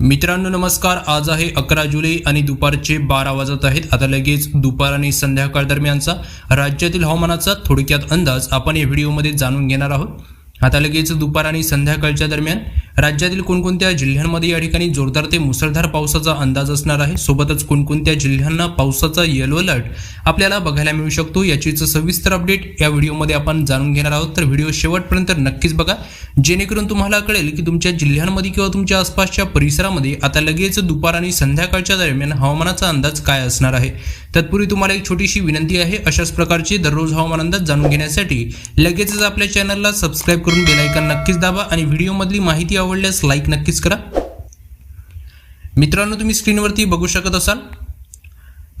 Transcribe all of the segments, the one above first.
मित्रांनो नमस्कार. आज आहे अकरा जुलै आणि दुपारचे बारा वाजत आहेत. आता लगेच दुपार आणि संध्याकाळ दरम्यानचा राज्यातील हवामानाचा थोडक्यात अंदाज आपण या व्हिडिओमध्ये जाणून घेणार आहोत. आता लगेच दुपार आणि संध्याकाळच्या दरम्यान राज्यातील कोणकोणत्या जिल्ह्यांमध्ये या ठिकाणी जोरदार ते मुसळधार पावसाचा अंदाज असणार आहे? सोबतच कोणकोणत्या जिल्ह्यांना पावसाचा येलो अलर्ट आपल्याला बघायला मिळू शकतो? याचीच सविस्तर अपडेट या व्हिडिओमध्ये आपण जाणून घेणार आहोत. तर व्हिडिओ शेवटपर्यंत नक्कीच बघा. जेणेकरून तुम्हाला कळेल की तुमच्या जिल्ह्यांमध्ये किंवा तुमच्या आसपासच्या परिसरामध्ये आता लगेच दुपार आणि संध्याकाळच्या दरम्यान हवामानाचा अंदाज काय असणार आहे? तत्पूर्वी तुम्हाला एक छोटीशी विनंती आहे. अशाच प्रकारचे दररोज हवामान अंदाज जाणून घेण्यासाठी लगेचच आपल्या चॅनलला सबस्क्राईब करून बेलायकन नक्कीच दाबा आणि व्हिडिओमधली माहिती आवडल्यास लाईक नक्कीच करा. मित्रांनो तुम्ही स्क्रीनवरती बघू शकत असाल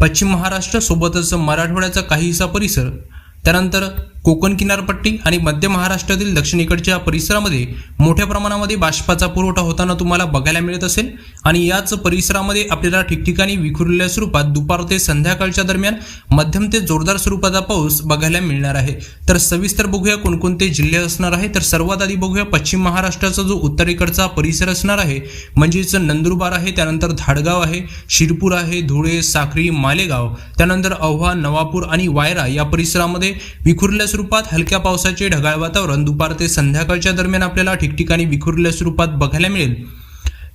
पश्चिम महाराष्ट्र सोबतच मराठवाड्याचा हिस्सा परिसर त्यानंतर कोकण किनारपट्टी आणि मध्य महाराष्ट्रातील दक्षिणेकडच्या परिसरामध्ये मोठ्या प्रमाणामध्ये बाष्पाचा पुरवठा होताना तुम्हाला बघायला मिळत असेल. आणि याच परिसरामध्ये आपल्याला ठिकठिकाणी विखुरलेल्या स्वरूपात दुपार ते संध्याकाळच्या दरम्यान मध्यम ते जोरदार स्वरूपाचा पाऊस बघायला मिळणार आहे. तर सविस्तर बघूया कोणकोणते जिल्हे असणार आहे. तर सर्वात आधी बघूया पश्चिम महाराष्ट्राचा जो उत्तरेकडचा परिसर असणार आहे म्हणजेच नंदुरबार आहे त्यानंतर धाडगाव आहे शिरपूर आहे धुळे साक्री मालेगाव त्यानंतर औव्हा नवापूर आणि वायरा या परिसरामध्ये विखुरल्या स्वरूपात हलक्या पावसाचे ढगाळ वातावरण दुपार ते संध्याकाळच्या दरम्यान आपल्याला ठिकठिकाणी विखुरल्या स्वरूपात बघायला मिळेल.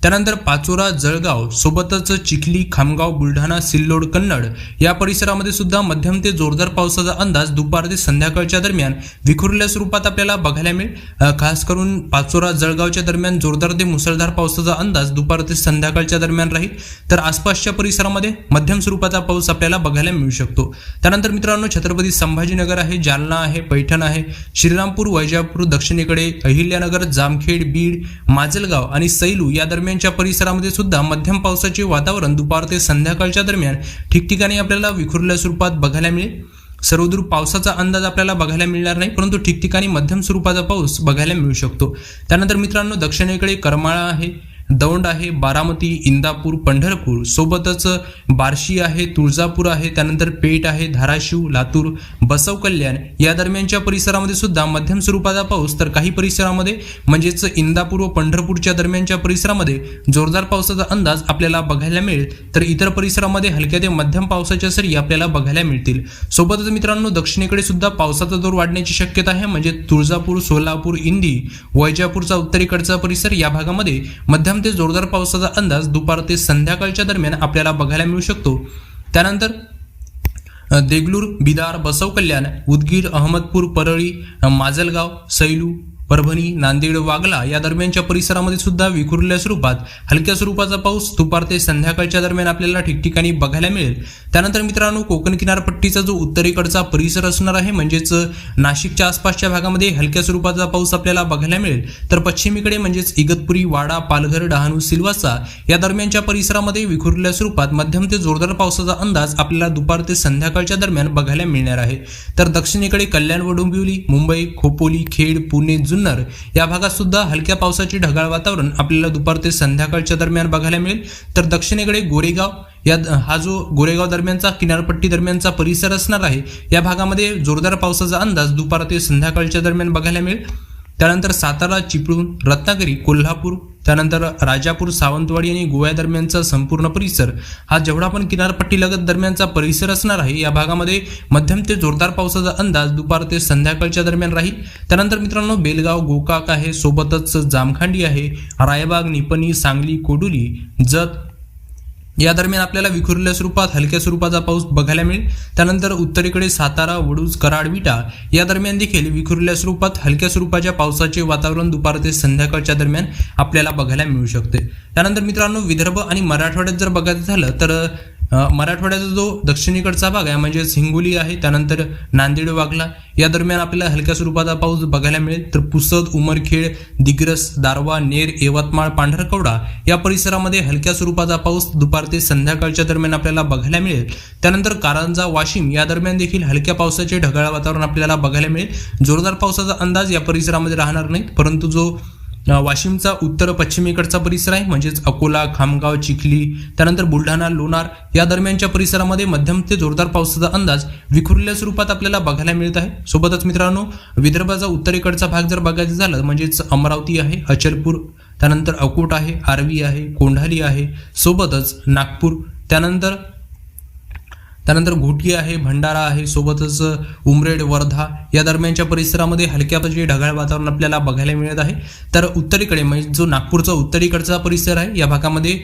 त्यानंतर पाचोरा जळगाव सोबतच चिखली खामगाव बुलढाणा सिल्लोड कन्नड या परिसरामध्ये सुद्धा मध्यम ते जोरदार पावसाचा अंदाज दुपार ते संध्याकाळच्या दरम्यान विखुरल्या स्वरूपात आपल्याला बघायला मिळेल. खास करून पाचोरा जळगावच्या दरम्यान जोरदार ते मुसळधार पावसाचा अंदाज दुपार ते संध्याकाळच्या दरम्यान राहील. तर आसपासच्या परिसरामध्ये मध्यम स्वरूपाचा पाऊस आपल्याला बघायला मिळू शकतो. त्यानंतर मित्रांनो छत्रपती संभाजीनगर आहे जालना आहे पैठण आहे श्रीरामपूर वैजापूर दक्षिणेकडे अहिल्यानगर जामखेड बीड माजलगाव आणि सैलू या दरम्यान यांच्या परिसरामध्ये सुद्धा मध्यम पावसाचे वातावरण दुपार ते संध्याकाळच्या दरम्यान ठिकठिकाणी आपल्याला विखुरल्या स्वरूपात बघायला मिळेल. सर्वदूर पावसाचा अंदाज आपल्याला बघायला मिळणार नाही परंतु ठिकठिकाणी मध्यम स्वरूपाचा पाऊस बघायला मिळू शकतो. त्यानंतर मित्रांनो दक्षिणेकडे करमाळा आहे. दौंड आहे बारामती इंदापूर पंढरपूर. सोबतच बार्शी आहे तुळजापूर आहे त्यानंतर पेठ आहे धाराशिव लातूर बसव कल्याण. या दरम्यानच्या परिसरामध्ये सुद्धा मध्यम स्वरूपाचा पाऊस तर काही परिसरामध्ये म्हणजेच इंदापूर व पंढरपूरच्या दरम्यानच्या परिसरामध्ये जोरदार पावसाचा अंदाज आपल्याला बघायला मिळेल. तर इतर परिसरामध्ये हलक्या ते मध्यम पावसाच्या सरी आपल्याला बघायला मिळतील. सोबतच मित्रांनो दक्षिणेकडे सुद्धा पावसाचा जोर वाढण्याची शक्यता आहे म्हणजे तुळजापूर सोलापूर इंदी वैजापूरचा उत्तरेकडचा परिसर या भागामध्ये मध्यम ते जोरदार पावसाचा अंदाज दुपार ते संध्याकाळच्या दरम्यान आपल्याला बघायला मिळू शकतो. त्यानंतर देगलूर बिदार बसव कल्याण उदगीर अहमदपूर परळी माजलगाव सैलू परभणी नांदेड वागला या दरम्यानच्या परिसरामध्ये सुद्धा विखुरल्या स्वरूपात हलक्या स्वरूपाचा पाऊस दुपार ते संध्याकाळच्या दरम्यान आपल्याला ठिकठिकाणी बघायला मिळेल. त्यानंतर मित्रांनो कोकण किनारपट्टीचा जो उत्तरेकडचा परिसर असणार आहे म्हणजेच नाशिकच्या आसपासच्या भागामध्ये हलक्या स्वरूपाचा पाऊस आपल्याला बघायला मिळेल. तर पश्चिमेकडे म्हणजेच इगतपुरी वाडा पालघर डहाणू सिल्वासा या दरम्यानच्या परिसरामध्ये विखुरलेल्या स्वरूपात मध्यम ते जोरदार पावसाचा अंदाज आपल्याला दुपार ते संध्याकाळच्या दरम्यान बघायला मिळणार आहे. तर दक्षिणेकडे कल्याण व डोंबिवली मुंबई खोपोली खेड पुणे जुन्नर या भागात सुद्धा हलक्या पावसाचे ढगाळ वातावरण आपल्याला दुपार ते संध्याकाळच्या दरम्यान बघायला मिळेल. तर दक्षिणेकडे गोरेगाव या हा जो गोरेगाव दरम्यानचा किनारपट्टी दरम्यानचा परिसर असणार आहे या भागामध्ये जोरदार पावसाचा अंदाज दुपार ते संध्याकाळच्या दरम्यान बघायला मिळेल. त्यानंतर सातारा चिपळूण रत्नागिरी कोल्हापूर त्यानंतर राजापूर सावंतवाडी आणि गोव्या दरम्यानचा संपूर्ण परिसर हा जेवढा पण किनारपट्टी लगत दरम्यानचा परिसर असणार आहे या भागामध्ये मध्यम ते जोरदार पावसाचा अंदाज दुपार ते संध्याकाळच्या दरम्यान राहील. त्यानंतर मित्रांनो बेलगाव गोकाक आहे सोबतच जामखांडी आहे रायबाग निपणी सांगली कोडुली जत या दरम्यान आपल्याला विखुरलेल्या स्वरूपात हलक्या स्वरूपाचा पाऊस बघायला मिळेल. त्यानंतर उत्तरेकडे सातारा वडूज कराड विटा या दरम्यान देखील विखुरलेल्या स्वरूपात हलक्या स्वरूपाच्या पावसाचे वातावरण दुपार ते संध्याकाळच्या दरम्यान आपल्याला बघायला मिळू शकते. त्यानंतर मित्रांनो विदर्भ आणि मराठवाड्यात जर बघायचं झालं तर मराठवाड्याचा जो दक्षिणेकडचा भाग आहे म्हणजेच हिंगोली आहे त्यानंतर नांदेड वागला या दरम्यान आपल्याला हलक्या स्वरूपाचा पाऊस बघायला मिळेल. तर पुसद उमरखेड दिग्रस दारवा नेर यवतमाळ पांढरकवडा या परिसरामध्ये हलक्या स्वरूपाचा पाऊस दुपार ते संध्याकाळच्या दरम्यान आपल्याला बघायला मिळेल. त्यानंतर कारंजा वाशिम या दरम्यान देखील हलक्या पावसाचे ढगाळ वातावरण आपल्याला बघायला मिळेल. जोरदार पावसाचा अंदाज या परिसरामध्ये राहणार नाही परंतु जो वाशिमचा उत्तर पश्चिमेकडचा परिसर आहे म्हणजेच अकोला खामगाव चिखली त्यानंतर बुलढाणा लोणार या दरम्यानच्या परिसरामध्ये मध्यम ते जोरदार पावसाचा अंदाज विखुरलेल्या स्वरूपात आपल्याला बघायला मिळत आहे. सोबतच मित्रांनो विदर्भाचा उत्तरेकडचा भाग जर बघायचा झालं म्हणजेच अमरावती आहे अचलपूर त्यानंतर अकोट आहे आर्वी आहे कोंढाली आहे सोबतच नागपूर त्यानंतर त्यानंतर घोटी आहे भंडारा आहे सोबतच उमरेड वर्धा या दरम्यानच्या परिसरामध्ये हलक्यापाची ढगाळ वातावरण आपल्याला बघायला मिळत आहे. तर उत्तरेकडे म्हणजे जो नागपूरचा उत्तरीकडचा परिसर आहे या भागामध्ये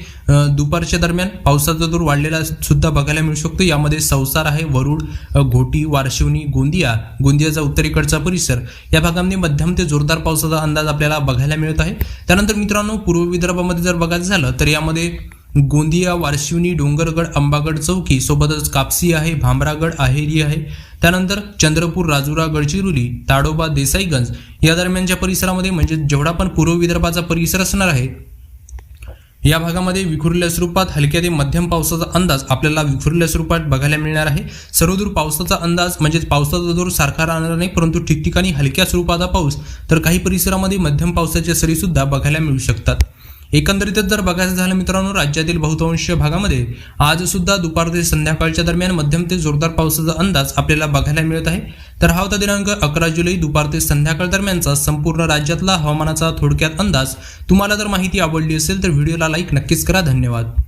दुपारच्या दरम्यान पावसाचा दूर वाढलेला सुद्धा बघायला मिळू शकतो. यामध्ये संसार आहे वरुड घोटी वारशिवनी गोंदिया गोंदियाचा उत्तरेकडचा परिसर. या भागामध्ये मध्यम ते जोरदार पावसाचा अंदाज आपल्याला बघायला मिळत आहे. त्यानंतर मित्रांनो पूर्व विदर्भामध्ये जर बघायचं झालं तर यामध्ये गोंदिया वारशिवनी डोंगरगड अंबागड चौकी सोबतच कापसी आहे भामरागड आहेरी आहे. त्यानंतर चंद्रपूर राजुरा गडचिरोली ताडोबा देसाईगंज या दरम्यानच्या परिसरामध्ये म्हणजे जेवढा पण पूर्व विदर्भाचा परिसर असणार आहे या भागामध्ये विखुरल्या स्वरूपात हलक्या ते मध्यम पावसाचा अंदाज आपल्याला विखुरल्या स्वरूपात बघायला मिळणार आहे. सर्वदूर पावसाचा अंदाज म्हणजेच पावसाचा जोर सारखा राहणार नाही परंतु ठिकठिकाणी हलक्या स्वरूपाचा पाऊस तर काही परिसरामध्ये मध्यम पावसाच्या सरीसुद्धा बघायला मिळू शकतात. एकंदरीतच जर बघायचं झालं मित्रांनो राज्यातील बहुतांश भागामध्ये आज सुद्धा दुपार ते संध्याकाळच्या दरम्यान मध्यम ते जोरदार पावसाचा अंदाज आपल्याला बघायला मिळत आहे. तर हा होता दिनांक अकरा जुलै दुपार ते संध्याकाळ दरम्यानचा संपूर्ण राज्यातला हवामानाचा थोडक्यात अंदाज. तुम्हाला जर माहिती आवडली असेल तर व्हिडिओला लाईक नक्कीच करा. धन्यवाद.